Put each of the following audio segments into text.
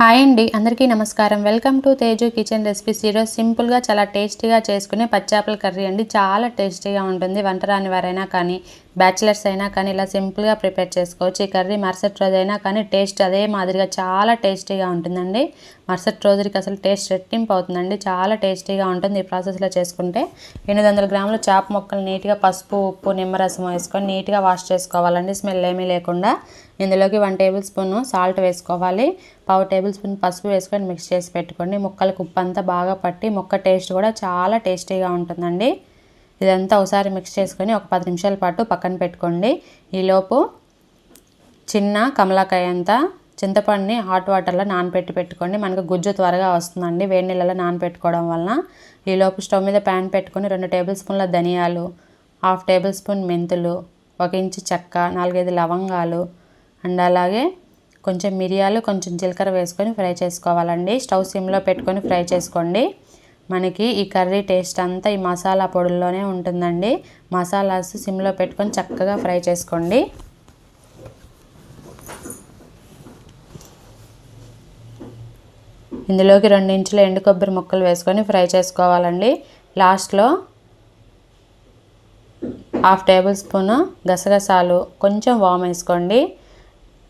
Hi అండి అందరికీ నమస్కారం. Welcome to Teju kitchen recipes. ఈరోజు సింపుల్గా చాలా టేస్టీగా చేసుకునే పచ్చాపల కర్రీ అండి. చాలా టేస్టీగా ఉంటుంది వంట రాని వారైనా కానీ. బ్యాచిలర్స్ అయినా కానీ ఇలా సింపుల్గా ప్రిపేర్ చేసుకోవచ్చు. ఈ కర్రీ మరుసటి రోజు అయినా కానీ టేస్ట్ అదే మాదిరిగా చాలా టేస్టీగా ఉంటుందండి. మరుసటి రోజుకి అసలు టేస్ట్ రెట్టింపు అవుతుందండి. చాలా టేస్టీగా ఉంటుంది ఈ ప్రాసెస్లో చేసుకుంటే. ఎనిమిది వందల గ్రాముల చేప ముక్కలు నీట్గా పసుపు ఉప్పు నిమ్మరసం వేసుకొని నీట్గా వాష్ చేసుకోవాలండి. స్మెల్ ఏమీ లేకుండా. ఇందులోకి వన్ టేబుల్ స్పూన్ సాల్ట్ వేసుకోవాలి. పావు టేబుల్ స్పూన్ పసుపు వేసుకొని మిక్స్ చేసి పెట్టుకోండి. ముక్కలకు ఉప్పు అంతా బాగా పట్టి ముక్క టేస్ట్ కూడా చాలా టేస్టీగా ఉంటుందండి. ఇదంతా ఒకసారి మిక్స్ చేసుకొని ఒక పది నిమిషాల పాటు పక్కన పెట్టుకోండి. ఈలోపు చిన్న కమలాకాయ అంతా చింతపండుని హాట్ వాటర్లో నానబెట్టి పెట్టుకోండి. మనకు గుజ్జు త్వరగా వస్తుందండి. వేడి నీళ్ళలో నానబెట్టుకోవడం వలన ఈలోపు స్టవ్ మీద ప్యాన్ పెట్టుకొని రెండు టేబుల్ స్పూన్ల ధనియాలు హాఫ్ టేబుల్ స్పూన్ మెంతులు ఒక ఇంచు చెక్క నాలుగైదు లవంగాలు అండ్ అలాగే కొంచెం మిరియాలు కొంచెం జీలకర్ర వేసుకొని ఫ్రై చేసుకోవాలండి. స్టవ్ సిమ్లో పెట్టుకొని ఫ్రై చేసుకోండి. మనకి ఈ కర్రీ టేస్ట్ అంతా ఈ మసాలా పొడుల్లోనే ఉంటుందండి. మసాలాస్ సిమ్లో పెట్టుకొని చక్కగా ఫ్రై చేసుకోండి. ఇందులోకి రెండు ఇంచుల ఎండు కొబ్బరి ముక్కలు వేసుకొని ఫ్రై చేసుకోవాలండి. లాస్ట్లో హాఫ్ టేబుల్ స్పూన్ గసగసాలు కొంచెం వామ్ వేసుకోండి.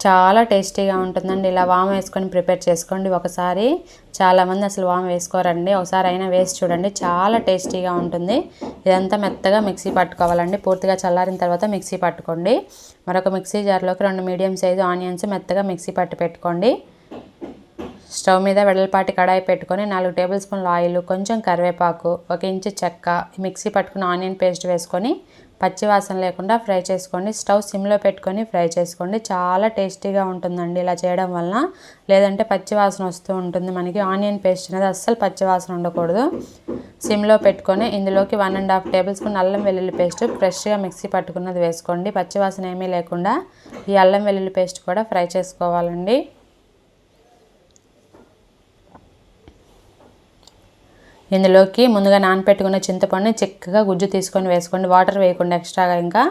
చాలా టేస్టీగా ఉంటుందండి. ఇలా వామ్ వేసుకొని ప్రిపేర్ చేసుకోండి. ఒకసారి చాలామంది అసలు వామ్ వేసుకోరండి. ఒకసారి అయినా వేసి చూడండి. చాలా టేస్టీగా ఉంటుంది. ఇదంతా మెత్తగా మిక్సీ పట్టుకోవాలండి. పూర్తిగా చల్లారిన తర్వాత మిక్సీ పట్టుకోండి. మరొక మిక్సీ జార్లోకి రెండు మీడియం సైజు ఆనియన్స్ మెత్తగా మిక్సీ పట్టి పెట్టుకోండి. స్టవ్ మీద వెడల్పాటి కడాయి పెట్టుకొని నాలుగు టేబుల్ స్పూన్ల ఆయిల్ కొంచెం కరివేపాకు ఒక ఇంచు చెక్క మిక్సీ పట్టుకుని ఆనియన్ పేస్ట్ వేసుకొని పచ్చివాసన లేకుండా ఫ్రై చేసుకోండి. స్టవ్ సిమ్లో పెట్టుకొని ఫ్రై చేసుకోండి. చాలా టేస్టీగా ఉంటుందండి ఇలా చేయడం వలన. లేదంటే పచ్చివాసన వస్తూ ఉంటుంది మనకి. ఆనియన్ పేస్ట్ అనేది అస్సలు పచ్చివాసన ఉండకూడదు. సిమ్లో పెట్టుకొని ఇందులోకి one and half tablespoon అల్లం వెల్లుల్లి పేస్ట్ ఫ్రెష్గా మిక్సీ పట్టుకున్నది వేసుకోండి. పచ్చివాసన ఏమీ లేకుండా ఈ అల్లం వెల్లుల్లి పేస్ట్ కూడా ఫ్రై చేసుకోవాలండి. ఇందులోకి ముందుగా నానపెట్టుకున్న చింతపండుని చిక్కగా గుజ్జు తీసుకొని వేసుకోండి. వాటర్ వేయకుండా ఎక్స్ట్రాగా ఇంకా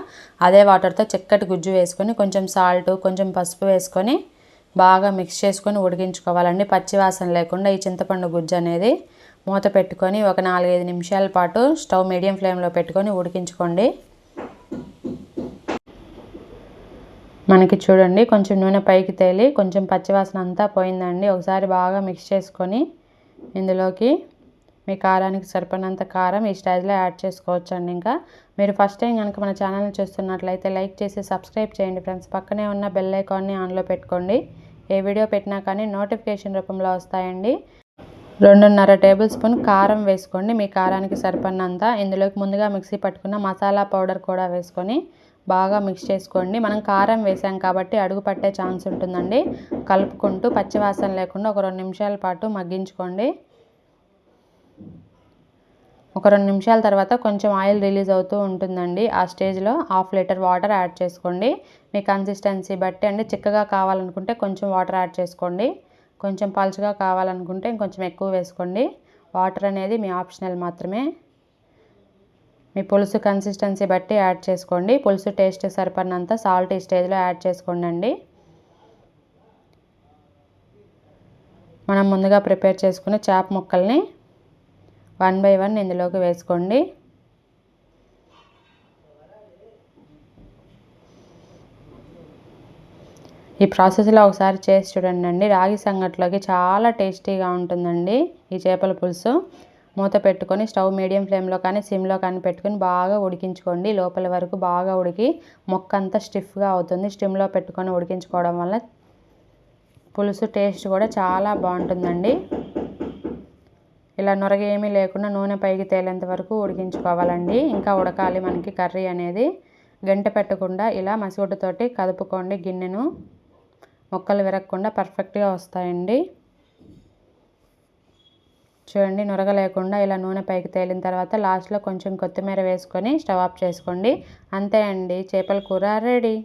అదే వాటర్తో చిక్కటి గుజ్జు వేసుకొని కొంచెం సాల్ట్ కొంచెం పసుపు వేసుకొని బాగా మిక్స్ చేసుకొని ఉడికించుకోవాలండి. పచ్చివాసన లేకుండా ఈ చింతపండు గుజ్జు అనేది మూత పెట్టుకొని ఒక నాలుగైదు నిమిషాల పాటు స్టవ్ మీడియం ఫ్లేమ్లో పెట్టుకొని ఉడికించుకోండి. మనకి చూడండి కొంచెం నూనె పైకి తేలి కొంచెం పచ్చివాసన అంతా పోయిందండి. ఒకసారి బాగా మిక్స్ చేసుకొని ఇందులోకి మీ కారానికి సరిపడినంత కారం ఈ స్టైల్లో యాడ్ చేసుకోవచ్చు అండి ఇంకా. మీరు ఫస్ట్ టైం కనుక మన ఛానల్ని చూస్తున్నట్లయితే లైక్ చేసి సబ్స్క్రైబ్ చేయండి ఫ్రెండ్స్. పక్కనే ఉన్న బెల్ ఐకాన్ని ఆన్లో పెట్టుకోండి. ఏ వీడియో పెట్టినా కానీ నోటిఫికేషన్ రూపంలో వస్తాయండి. రెండున్నర టేబుల్ స్పూన్ కారం వేసుకోండి. మీ కారానికి సరిపడినంత. ఇందులోకి ముందుగా మిక్సీ పట్టుకున్న మసాలా పౌడర్ కూడా వేసుకొని బాగా మిక్స్ చేసుకోండి. మనం కారం వేసాం కాబట్టి అడుగు పట్టే ఛాన్స్ ఉంటుందండి. కలుపుకుంటూ పచ్చివాసన లేకుండా ఒక రెండు నిమిషాల పాటు మగ్గించుకోండి. ఒక రెండు నిమిషాల తర్వాత కొంచెం ఆయిల్ రిలీజ్ అవుతూ ఉంటుందండి. ఆ స్టేజ్లో హాఫ్ లీటర్ వాటర్ యాడ్ చేసుకోండి. మీ కన్సిస్టెన్సీ బట్టి అండి. చిక్కగా కావాలనుకుంటే కొంచెం వాటర్ యాడ్ చేసుకోండి. కొంచెం పలుచగా కావాలనుకుంటే ఇంకొంచెం ఎక్కువ వేసుకోండి. వాటర్ అనేది మీ ఆప్షనల్ మాత్రమే. మీ పులుసు కన్సిస్టెన్సీ బట్టి యాడ్ చేసుకోండి. పులుసు టేస్ట్ సరిపడినంత సాల్ట్ ఈ స్టేజ్లో యాడ్ చేసుకోండి అండి మనం ముందుగా ప్రిపేర్ చేసుకున్న చేప ముక్కల్ని వన్ బై వన్ ఇందులోకి వేసుకోండి. ఈ ప్రాసెస్లో ఒకసారి చేసి చూడండి అండి. రాగి సంగట్లోకి చాలా టేస్టీగా ఉంటుందండి ఈ చేపల పులుసు. మూత పెట్టుకొని స్టవ్ మీడియం ఫ్లేమ్లో కానీ సిమ్లో కానీ పెట్టుకొని బాగా ఉడికించుకోండి. లోపల వరకు బాగా ఉడికి మొక్క అంతా స్టిఫ్గా అవుతుంది. స్టిమ్లో పెట్టుకొని ఉడికించుకోవడం వల్ల పులుసు టేస్ట్ కూడా చాలా బాగుంటుందండి. ఇలా నొరగ ఏమీ లేకుండా నూనె పైకి తేలేంత వరకు ఉడికించుకోవాలండి. ఇంకా ఉడకాలి మనకి కర్రీ అనేది. గంట పెట్టకుండా ఇలా మసిగుడ్డతోటి కదుపుకోండి గిన్నెను. మొక్కలు విరగకుండా పర్ఫెక్ట్గా వస్తాయండి. చూడండి నొరగ లేకుండా ఇలా నూనె పైకి తేలిన తర్వాత లాస్ట్లో కొంచెం కొత్తిమీర వేసుకొని స్టవ్ ఆఫ్ చేసుకోండి. అంతే అండి. చేపల కూర రెడీ.